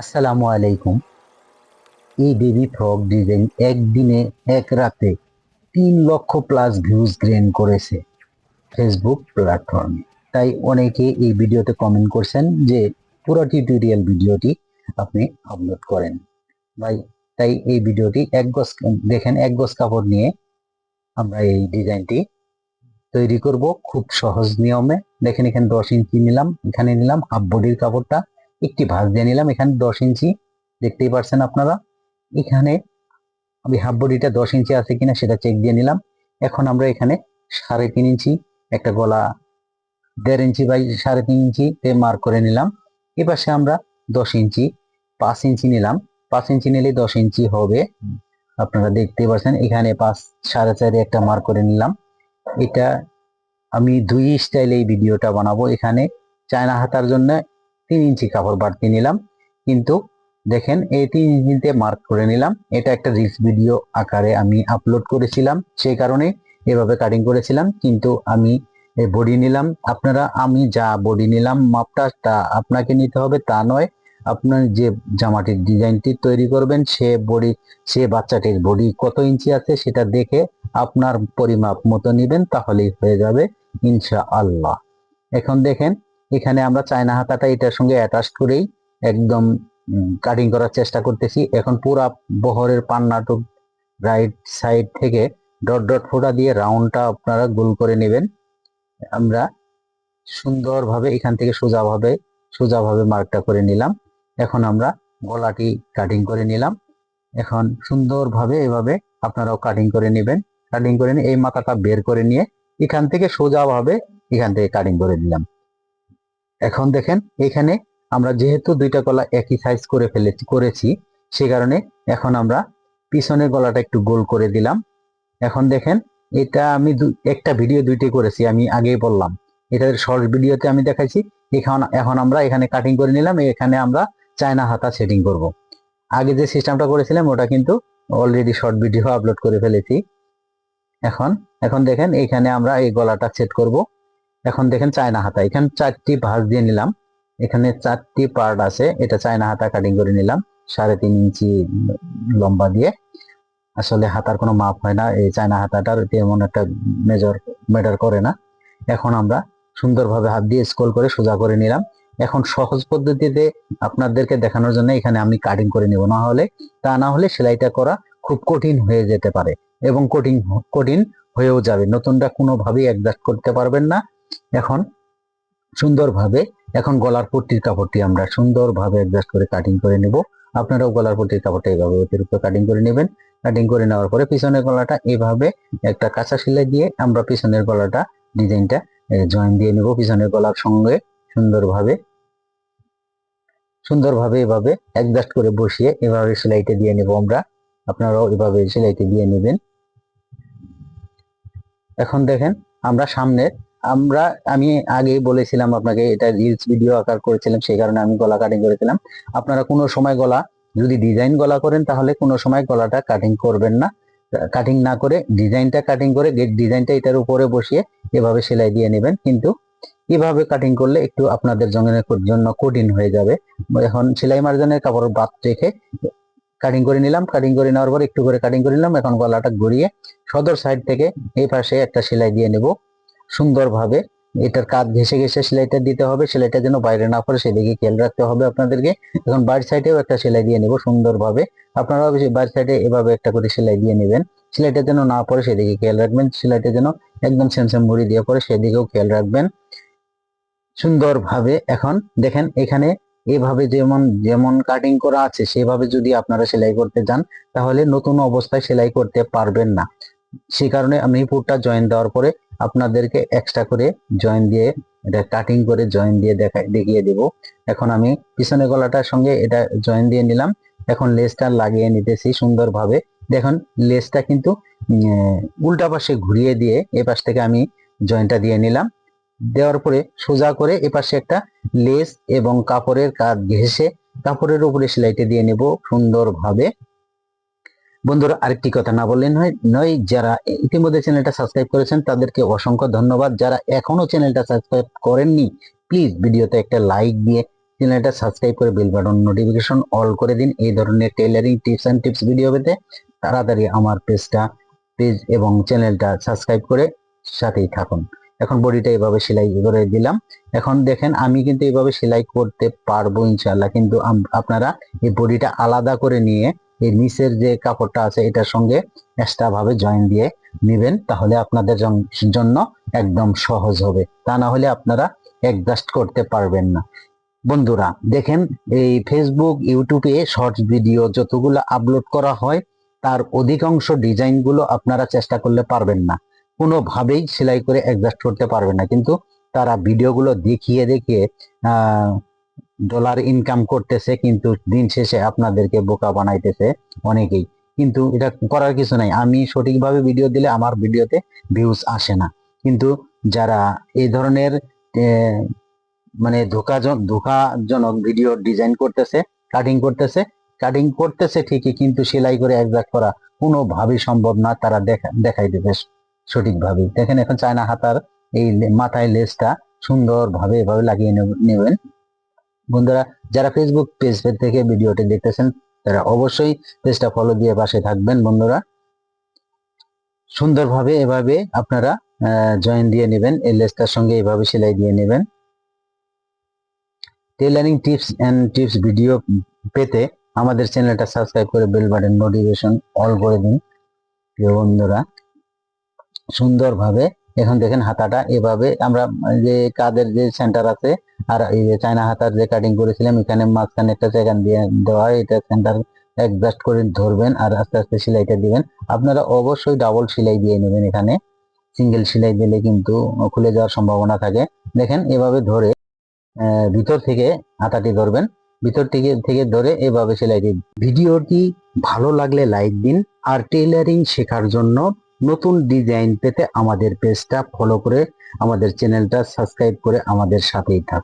আসসালামু আলাইকুম। এই বেবি ফ্রক ডিজাইন একদিনে এক রাতে তিন লক্ষ প্লাস ভিউজ গ্রেন করেছে ফেসবুক প্ল্যাটফর্মে তাই অনেকে এই ভিডিওতে কমেন্ট করছেন যে পুরো টিউটোরিয়াল ভিডিওটি আপনি আপলোড করেন। ভাই, তাই এই ভিডিওটি এক গজ, দেখেন, এক গজ কাপড় নিয়ে আমরা এই ডিজাইনটি তৈরি করব খুব সহজ নিয়মে। দেখেন এখানে দশ ইঞ্চি নিলাম, এখানে নিলাম হাফ বডির কাপড়টা। একটি ভাঁজ দিয়ে নিলাম, এখানে দশ ইঞ্চি, দেখতেই পারছেন আপনারা। এখানে আমি হাফ বডিটা দশ ইঞ্চি আছে কিনা সেটা চেক দিয়ে নিলাম। এখন আমরা এখানে সাড়ে তিন ইঞ্চি, একটা গলা দেড় ইঞ্চি বাই সাড়ে তিন ইঞ্চি তে মার্ক করে নিলাম। এপাশে আমরা দশ ইঞ্চি, পাঁচ ইঞ্চি নিলাম। পাঁচ ইঞ্চি নিলে দশ ইঞ্চি হবে। আপনারা দেখতেই পাচ্ছেন এখানে পাঁচ, সাড়ে চারে একটা মার্ক করে নিলাম। এটা আমি দুই স্টাইলে এই ভিডিওটা বানাবো। এখানে চায়না হাতার জন্য তিন ইঞ্চি কাপড় বাড়তি নিলাম। কিন্তু দেখেন, এই তিন ইঞ্চিতে মার্ক করে নিলাম। এটা একটা রিলস ভিডিও আকারে আমি আপলোড করেছিলাম, সেই কারণে এভাবে কাটিং করেছিলাম। কিন্তু আমি বডি নিলাম। আপনারা, আমি যা বডি নিলাম, মাপটা তা আপনাকে নিতে হবে, তা নয়। আপনার যে জামাটির ডিজাইনটি তৈরি করবেন, সে বডি সে বাচ্চাটির বডি কত ইঞ্চি আছে সেটা দেখে আপনার পরিমাপ মতো নেবেন, তাহলেই হয়ে যাবে ইনশা আল্লাহ এখন দেখেন এখানে আমরা চায়না হাতাটা এটার সঙ্গে অ্যাটাচ করেই একদম কাটিং করার চেষ্টা করতেছি। এখন পুরা বহরের পান্নাটুক রাইট সাইড থেকে ডট ডট ফোটা দিয়ে রাউন্ডটা আপনারা গোল করে নেবেন। আমরা সুন্দরভাবে এখান থেকে সোজাভাবে সোজাভাবে মার্কটা করে নিলাম। এখন আমরা গলাটি কাটিং করে নিলাম। এখন সুন্দরভাবে এভাবে আপনারাও কাটিং করে নেবেন। কাটিং করে নিয়ে এই মাথাটা বের করে নিয়ে এখান থেকে সোজাভাবে এখান থেকে কাটিং করে দিলাম এখন দেখেন, এখানে আমরা যেহেতু দুইটা গলা একই সাইজ করে ফেলেছি, করেছি, সে কারণে এখন আমরা পিছনের গলাটা একটু গোল করে দিলাম। এখন দেখেন, এটা আমি একটা ভিডিও দুইটি করেছি, আমি আগেই বললাম। এটা শর্ট ভিডিওতে আমি দেখাইছি, এখন এখন আমরা এখানে কাটিং করে নিলাম, এখানে আমরা চায়না হাতা সেটিং করব। আগে যে সিস্টেমটা করেছিলাম, ওটা কিন্তু অলরেডি শর্ট ভিডিও আপলোড করে ফেলেছি। এখন এখন দেখেন, এখানে আমরা এই গলাটা সেট করব। এখন দেখেন চায়না হাতা। এখানে চারটি ভাঁজ দিয়ে নিলাম। এখানে চারটি পার্ট আছে। এটা চায়না হাতা কাটিং করে নিলাম। সাড়ে তিন ইঞ্চি লম্বা দিয়ে। আসলে হাতার কোনো মাপ হয় না। এই চায়না হাতাটার তেমন একটা মেজর ম্যাটার করে না। এখন আমরা সুন্দরভাবে হাত দিয়ে স্কোল করে সোজা করে নিলাম। এখন সহজ পদ্ধতিতে আপনাদেরকে দেখানোর জন্য এখানে আমি কাটিং করে নিব। না হলে, তা না হলে সেলাইটা করা খুব কঠিন হয়ে যেতে পারে এবং কঠিন কঠিন হয়েও যাবে। নতুনটা কোনোভাবেই অ্যাডজাস্ট করতে পারবেন না। এখন সুন্দরভাবে এখন গলার পট্টির কাপড়টি আমরা সুন্দরভাবে অ্যাডজাস্ট করে কাটিং করে নেব। আপনারাও গলার পট্টির কাপড়টা এইভাবে অতিরিক্ত কাটিং করে নেবেন। কাটিং করে নেওয়ার পরে পিছনের গলাটা এভাবে একটা কাঁচা সেলাই দিয়ে আমরা পিছনের গলাটা ডিজাইনটা জয়েন দিয়ে নেব। পিছনের গলার সঙ্গে সুন্দরভাবে সুন্দরভাবে এভাবে অ্যাডজাস্ট করে বসিয়ে এভাবে সেলাইটা দিয়ে নেব আমরা। আপনারাও এভাবে সেলাইটা দিয়ে নেবেন। এখন দেখেন আমরা সামনে আমরা, আমি আগে বলেছিলাম আপনাকে, এটা রিলস ভিডিও আকার করেছিলাম, সেই কারণে আমি গলা কাটিং করেছিলাম। আপনারা কোনো সময় গলা, যদি ডিজাইন গলা করেন, তাহলে কোনো সময় গলাটা কাটিং করবেন না। কাটিং না করে ডিজাইনটা কাটিং করে গেট ডিজাইনটা এটার উপরে বসিয়ে এভাবে সেলাই দিয়ে নেবেন। কিন্তু এভাবে কাটিং করলে একটু আপনাদের জন্য কঠিন হয়ে যাবে। এখন সেলাই মার্জনের কাপড় বাদ রেখে কাটিং করে নিলাম। কাটিং করে নেওয়ার পর একটু করে কাটিং করে নিলাম। এখন গলাটা গড়িয়ে সদর সাইড থেকে এই পাশে একটা সেলাই দিয়ে নেব। সুন্দরভাবে এটার কাজ ঘেসে ঘেসে সেলাইটা দিতে হবে, সেলাইটা যেন বাইরে না পড়ে সেদিকে খেয়াল রাখতে হবে আপনাদেরকে। এখন বাইর সাইডেও একটা সেলাই দিয়ে নেব সুন্দরভাবে। আপনারা বাইর সাইডে এভাবে একটা করে সেলাই দিয়ে নেবেন। সেলাইটা যেন না পড়ে সেদিকে খেয়াল রাখবেন, সেলাইটা যেন একদম সেমসেম মুড়ি দিয়ে পড়ে সেদিকেও খেয়াল রাখবেন। সুন্দরভাবে এখন দেখেন এখানে এভাবে যেমন যেমন কাটিং করা আছে, সেভাবে যদি আপনারা সেলাই করতে যান তাহলে নতুন অবস্থায় সেলাই করতে পারবেন না। সে কারণে আমি পুরটা জয়েন দেওয়ার পরে আপনাদেরকে এক্সট্রা করে জয়েন দিয়ে এটা কাটিং করে জয়েন দিয়ে দেখা, দেখিয়ে দেব। এখন আমি পিছনে গলাটার সঙ্গে এটা জয়েন দিয়ে নিলাম। এখন লেসটা লাগিয়ে নিতেছি সুন্দরভাবে। দেখুন লেসটা কিন্তু উল্টা পাশে ঘুরিয়ে দিয়ে এ পাশ থেকে আমি জয়েন্টটা দিয়ে নিলাম। দেওয়ার পরে সোজা করে এপাশে একটা লেস এবং কাপড়ের কাজ ঘেসে কাপড়ের উপরে সেলাইটা দিয়ে নেব সুন্দরভাবে। বন্ধুরা, আরেকটি কথা না বললেন হয় নয়, যারা ইতিমধ্যে চ্যানেলটা সাবস্ক্রাইব করেছেন, তাদেরকে অসংখ্য ধন্যবাদ। যারা এখনও চ্যানেলটা সাবস্ক্রাইব করেননি, প্লিজ ভিডিওতে একটা লাইক দিয়ে চ্যানেলটা সাবস্ক্রাইব করে বেল বাটন, নোটিফিকেশন অল করে দিন এই ধরনের tailoring tips and tips video পেতে। তাড়াতাড়ি আমার পেজটা, পেজ এবং চ্যানেলটা সাবস্ক্রাইব করে সাথেই থাকুন। এখন বডিটা এভাবে সেলাই করে দিলাম। এখন দেখেন, আমি কিন্তু এভাবে সেলাই করতে পারব ইনশাল্লাহ কিন্তু আপনারা এই বডিটা আলাদা করে নিয়ে এই নিচের যে কাপড়টা আছে, এটার সঙ্গে এক্সট্রা ভাবে জয়েন দিয়ে নেবেন, তাহলে আপনাদের জন্য একদম সহজ হবে। তা না হলে আপনারা অ্যাডজাস্ট করতে পারবেন না। বন্ধুরা, দেখেন এই ফেসবুক ইউটিউবে শর্টস ভিডিও যতগুলো আপলোড করা হয়, তার অধিকাংশ ডিজাইনগুলো আপনারা চেষ্টা করলে পারবেন না। কোনোভাবেই সেলাই করে অ্যাডজাস্ট করতে পারবেন না। কিন্তু তারা ভিডিওগুলো দেখিয়ে দেখিয়ে ডলার ইনকাম করতেছে, কিন্তু দিন শেষে আপনাদেরকে বোকা বানাইতেছে অনেকেই। কিন্তু এটা করার কিছু নাই। আমি সঠিকভাবে ভিডিও দিলে আমার ভিডিওতে ভিউজ আসে না। কিন্তু যারা এই ধরনের মানে ধোকাজন, ধোকাজনক ভিডিও ডিজাইন করতেছে কাটিং করতেছে কাটিং করতেছে ঠিকই, কিন্তু সেলাই করে একজাক্ট করা কোনোভাবেই সম্ভব না, তারা দেখা দেখাই দেবে সঠিকভাবে দেখেন এখন চায়না হাতার এই মাথায় লেসটা সুন্দরভাবে এভাবে লাগিয়ে নেবেন। বন্ধুরা, যারা ফেসবুক পেজ থেকে ভিডিওটি দেখতেছেন, তারা অবশ্যই পেজটা ফলো দিয়ে পাশে থাকবেন বন্ধুরা। সুন্দরভাবে এভাবে আপনারা জয়েন দিয়ে নেবেন এই লেসটার সঙ্গে এভাবে সেলাই দিয়ে নেবেন। Tailoring tips and tips video পেতে আমাদের চ্যানেলটা সাবস্ক্রাইব করে বেল বাটন নোটিফিকেশন অল করে দিন, প্রিয় বন্ধুরা। সুন্দরভাবে এখন দেখেন হাতাটা এভাবে আমরা যে কাদের যে সেন্টার আছে আর এই যে চায়না হাতার যে কাটিং করেছিলাম, এখানে মাঝখানে একটা জায়গা দিয়ে দেওয়া হয়, এটা সেন্টার অ্যাডজাস্ট করে ধরবেন আর আস্তে আস্তে সেলাইটা দিবেন। আপনারা অবশ্যই ডাবল সেলাই দিয়ে নেবেন এখানে। সিঙ্গেল সেলাই দিলে কিন্তু খুলে যাওয়ার সম্ভাবনা থাকে। দেখেন এভাবে ধরে ভিতর থেকে হাতাটি ধরবেন। ভিতর থেকে থেকে ধরে এভাবে সেলাই দিন। ভিডিওটি ভালো লাগলে লাইক দিন আর টেইলারিং শেখার জন্য নতুন ডিজাইন পেতে আমাদের পেজটা ফলো করে আমাদের চ্যানেলটা সাবস্ক্রাইব করে আমাদের সাথেই থাকুন